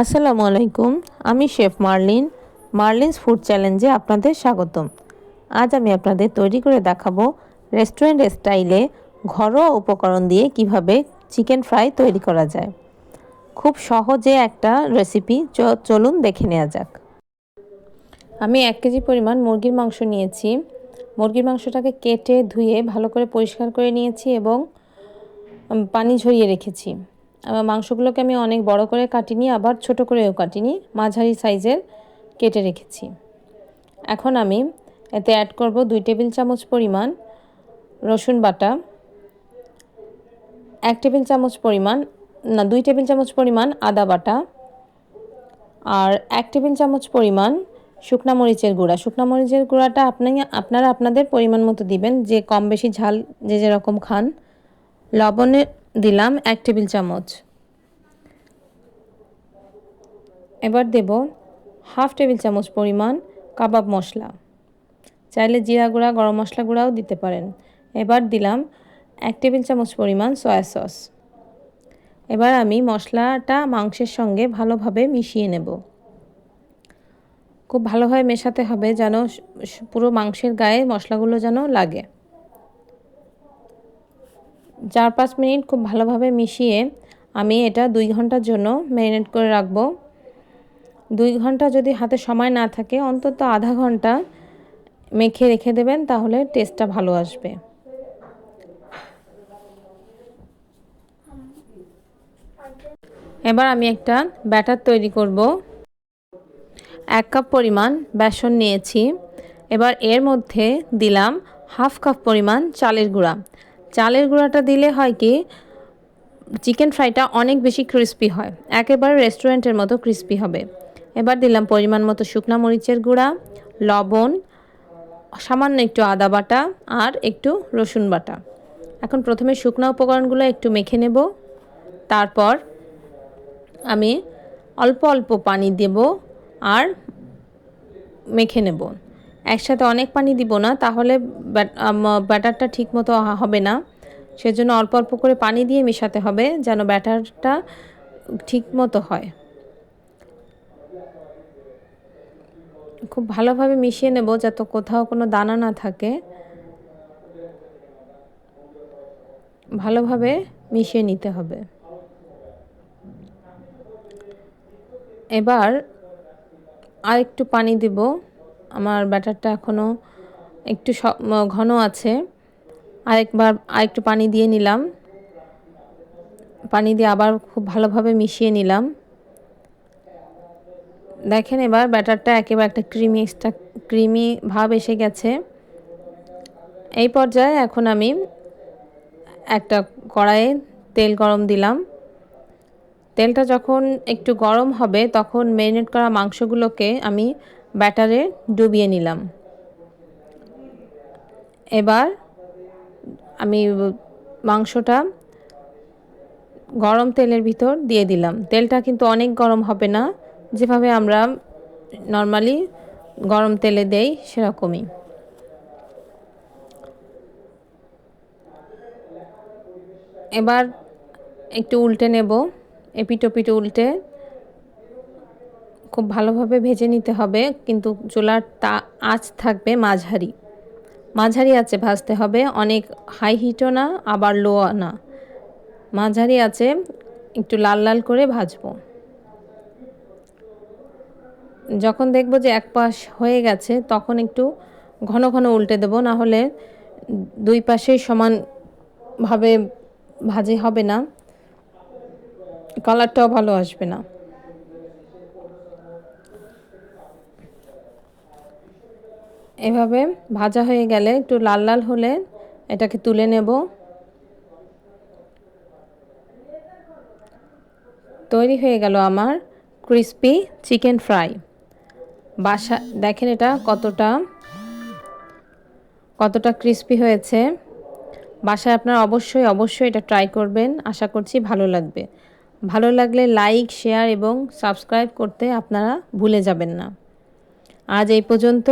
আসসালামু আলাইকুম, আমি শেফ মার্লিন, মার্লিনস ফুড চ্যালেঞ্জে আপনাদের স্বাগতম। আজ আমি আপনাদের তৈরি করে দেখাবো রেস্টুরেন্ট স্টাইলে ঘরোয়া উপকরণ দিয়ে কীভাবে চিকেন ফ্রাই তৈরি করা যায়। খুব সহজে একটা রেসিপি চলুন দেখে নেওয়া যাক। আমি এক কেজি পরিমাণ মুরগির মাংস নিয়েছি। মুরগির মাংসটাকে কেটে ধুয়ে ভালো করে পরিষ্কার করে নিয়েছি এবং পানি ঝরিয়ে রেখেছি। মাংসগুলোকে আমি অনেক বড় করে কাটিনি, আবার ছোট করেও কাটিনি, মাঝারি সাইজের কেটে রেখেছি। এখন আমি এতে অ্যাড করব দুই টেবিল চামচ পরিমাণ রসুন বাটা, এক টেবিল চামচ পরিমাণ, না, দুই টেবিল চামচ পরিমাণ আদা বাটা আর এক টেবিল চামচ পরিমাণ শুকনা মরিচের গুঁড়া। শুকনা মরিচের গুঁড়াটা আপনি, আপনারা আপনাদের পরিমাণ মতো দিবেন, যে কম বেশি ঝাল যে যেরকম খান। লবণে দিলাম এক টেবিল চামচ। এবার দেব হাফ টেবিল চামচ পরিমাণ কাবাব মশলা। চাইলে জিরা গুঁড়া, গরম মশলা গুঁড়াও দিতে পারেন। এবার দিলাম এক টেবিল চামচ পরিমাণ সয়া সস। এবার আমি মশলাটা মাংসের সঙ্গে ভালোভাবে মিশিয়ে নেব। খুব ভালোভাবে মেশাতে হবে যেন পুরো মাংসের গায়ে মশলাগুলো যেন লাগে। চার পাঁচ মিনিট খুব ভালোভাবে মিশিয়ে আমি এটা দুই ঘণ্টার জন্য ম্যারিনেট করে রাখব। দুই ঘণ্টা যদি হাতে সময় না থাকে, অন্তত আধা ঘণ্টা মেখে রেখে দেবেন, তাহলে টেস্টটা ভালো আসবে। এবার আমি একটা ব্যাটার তৈরি করব। এক কাপ পরিমাণ বেসন নিয়েছি। এবার এর মধ্যে দিলাম হাফ কাপ পরিমাণ চালের গুঁড়া। চালের গুঁড়াটা দিলে হয় কি, চিকেন ফ্রাইটা অনেক বেশি ক্রিস্পি হয়, একেবারে রেস্টুরেন্টের মতো ক্রিস্পি হবে। এবার দিলাম পরিমাণ মতো শুকনা মরিচের গুঁড়া, লবণ, সামান্য একটু আদা বাটা আর একটু রসুন বাটা। এখন প্রথমে শুকনো উপকরণগুলো একটু মেখে নেব। তারপর আমি অল্প অল্প পানি দেব আর মেখে নেব। একসাথে অনেক পানি দিব না, তাহলে ব্যাটারটা ঠিক মতো হবে না। সেজন্য অল্প অল্প করে পানি দিয়ে মেশাতে হবে, যেন ব্যাটারটা ঠিক মতো হয়। খুব ভালোভাবে মিশিয়ে নেব, যাতে কোথাও কোনো দানা না থাকে। ভালোভাবে মিশিয়ে নিতে হবে। এবার আর একটু পানি দেব। আমার ব্যাটারটা এখনও একটু ঘন আছে। আরেকবার, আরেকটু পানি দিয়ে নিলাম। পানি দিয়ে আবার খুব ভালোভাবে মিশিয়ে নিলাম। দেখেন এবার ব্যাটারটা একেবারে একটা ক্রিমি এক্সট্রা, ক্রিমি ভাব এসে গেছে। এই পর্যায়ে এখন আমি একটা কড়াইয়ে তেল গরম দিলাম। তেলটা যখন একটু গরম হবে, তখন ম্যারিনেট করা মাংসগুলোকে আমি ব্যাটারে ডুবিয়ে নিলাম। এবার আমি মাংসটা গরম তেলের ভিতর দিয়ে দিলাম। তেলটা কিন্তু অনেক গরম হবে না। যেভাবে আমরা নর্মালি গরম তেলে দেই সেরকমই। এবার একটু উল্টে নেব এপিটোপিট উল্টে। খুব ভালোভাবে ভেজে নিতে হবে, কিন্তু চুলার তা, আঁচ থাকবে মাঝারি। মাঝারি আছে ভাজতে হবে, অনেক হাই হিটও না, আবার লো না। মাঝারি আছে একটু লাল লাল করে ভাজবো। যখন দেখব যে এক পাশ হয়ে গেছে, তখন একটু ঘন ঘন উল্টে দেবো, না হলে দুই পাশেই সমানভাবে ভাজে হবে না। কালারটাও ভালো আসবে না। এভাবে ভাজা হয়ে গেলে একটু লাল লাল হলে এটাকে তুলে নেব। তৈরি হয়ে গেল আমার ক্রিসপি চিকেন ফ্রাই বাসা, দেখেন এটা কতটা কতটা ক্রিস্পি হয়েছে। বাসায় আপনারা অবশ্যই অবশ্যই এটা ট্রাই করবেন। আশা করছি ভালো লাগবে। ভালো লাগলে লাইক শেয়ার এবং সাবস্ক্রাইব করতে আপনারা ভুলে যাবেন না। আজ এই পর্যন্ত।